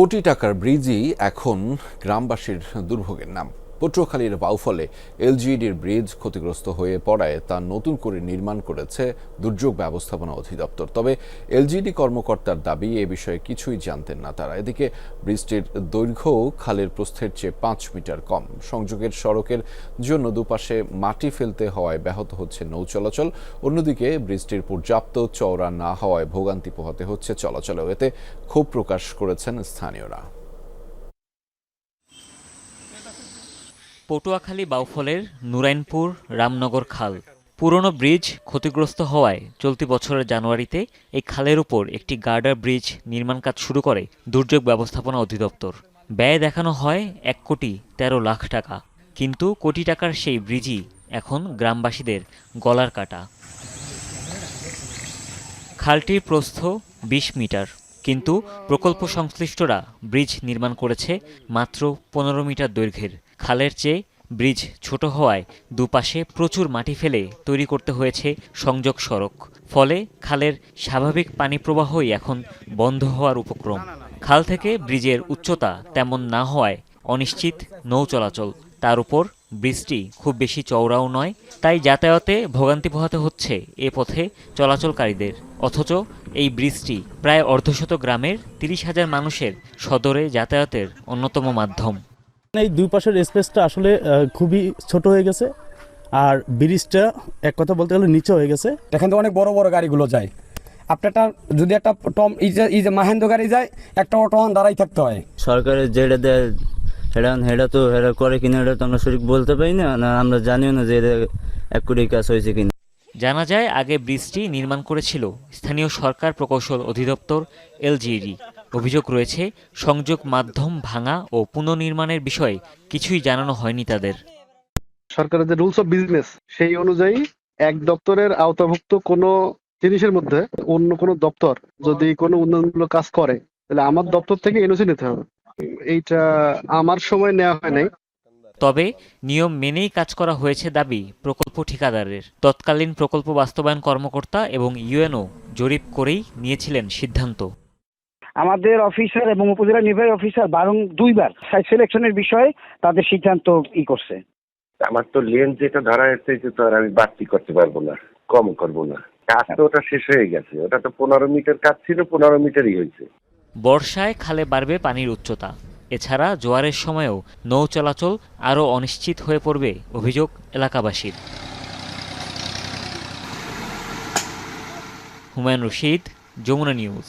কোটি টাকার ব্রিজই এখন গ্রামবাসীর দুর্ভোগের নাম। পটুয়াখালীর বাউফলে এলজিইডির ব্রিজ ক্ষতিগ্রস্ত হয়ে পড়ায় তা নতুন করে নির্মাণ করেছে দুর্যোগ ব্যবস্থাপনা অধিদপ্তর। তবে এলজিইডি কর্মকর্তার দাবি, এ বিষয়ে কিছুই জানতেন না তারা। এদিকে ব্রিজটির দৈর্ঘ্য খালের প্রস্থের চেয়ে পাঁচ মিটার কম। সংযোগের সড়কের জন্য দুপাশে মাটি ফেলতে হওয়ায় ব্যাহত হচ্ছে নৌ চলাচল। অন্যদিকে ব্রিজটির পর্যাপ্ত চওড়া না হওয়ায় ভোগান্তি পোহাতে হচ্ছে চলাচলেও। এতে ক্ষোভ প্রকাশ করেছেন স্থানীয়রা। পটুয়াখালী বাউফলের নুরাইনপুর রামনগর খাল। পুরনো ব্রিজ ক্ষতিগ্রস্ত হওয়ায় চলতি বছরের জানুয়ারিতে এই খালের উপর একটি গার্ডার ব্রিজ নির্মাণ কাজ শুরু করে দুর্যোগ ব্যবস্থাপনা অধিদপ্তর। ব্যয় দেখানো হয় এক কোটি তেরো লাখ টাকা। কিন্তু কোটি টাকার সেই ব্রিজই এখন গ্রামবাসীদের গলার কাটা। খালটির প্রস্থ বিশ মিটার। কিন্তু প্রকল্প সংশ্লিষ্টরা ব্রিজ নির্মাণ করেছে মাত্র পনেরো মিটার দৈর্ঘ্যের। খালের চেয়ে ব্রিজ ছোট হওয়ায় দুপাশে প্রচুর মাটি ফেলে তৈরি করতে হয়েছে সংযোগ সড়ক। ফলে খালের স্বাভাবিক পানি প্রবাহই এখন বন্ধ হওয়ার উপক্রম। খাল থেকে ব্রিজের উচ্চতা তেমন না হওয়ায় অনিশ্চিত নৌ চলাচল। তার উপর ব্রিজটি খুব বেশি চওড়াও নয়, তাই যাতায়াতে ভোগান্তি পোহাতে হচ্ছে এ পথে চলাচলকারীদের। অথচ এই ব্রিজটি প্রায় অর্ধশত গ্রামের তিরিশ হাজার মানুষের সদরে যাতায়াতের অন্যতম মাধ্যম। এই দুই পাশের স্পেসটা আসলে খুবই ছোট হয়ে গেছে। আর ব্রিজটা এক কথা বলতে গেলে নিচে হয়ে গেছে। এখান থেকে অনেক বড় বড় গাড়িগুলো যায়। আপনারটা যদি একটা টম এই যে মাহেন্দ্র গাড়ি যায় একটা অটো দাঁড়াই থাকতে হয়। সরকারের যেটা দেয় সেটা সেটা তো সেটা করে কিনা এটা তো আমরা সঠিক বলতে পারি না না আমরা জানিও না যে এটা এক কোটি কাজ হয়েছে কিনা। জানা যায় আগে ব্রিজটি নির্মাণ করেছিল স্থানীয় সরকার প্রকৌশল অধিদপ্তর এলজিইডি। অভিযোগ রয়েছে সংযোগ মাধ্যম ভাঙা ও পুনর্নির্মাণের বিষয়ে কিছুই জানানো হয়নি তাদের। সরকারের যে রুলস অফ বিজনেস সেই অনুযায়ী এক দপ্তরের আওতাভুক্ত কোনো জিনিসের মধ্যে অন্য কোনো দপ্তর যদি কোনো উন্নয়নমূলক কাজ করে তাহলে আমার দপ্তর থেকে এনওসি নিতে হবে। এইটা আমার সময় নেওয়া হয় নাই। তবে নিয়ম মেনেই কাজ করা হয়েছে দাবি প্রকল্প ঠিকাদারের। তৎকালীন প্রকল্প বাস্তবায়ন কর্মকর্তা এবং ইউএনও জরিপ করেই নিয়েছিলেন সিদ্ধান্ত। আমাদের অফিসার এবং উপজেলা নির্বাহী অফিসার বারং দুইবার সাইট সিলেকশনের বিষয়ে তাদের সিদ্ধান্ত ই করছে। আমার তো লেন যেটা ধরা হয়েছে যে তো আর আমি বাড়তি করতে পারব না কম করব না। কাজ তো ওটা শেষ হয়ে গেছে ওটা তো পনেরো মিটার কাজ ছিল পনেরো মিটারই হয়েছে। বর্ষায় খালে বাড়বে পানির উচ্চতা। এছাড়া জোয়ারের সময়ও নৌ চলাচল আরও অনিশ্চিত হয়ে পড়বে অভিযোগ এলাকাবাসীর। হুমায়ুন রশিদ যমুনা নিউজ।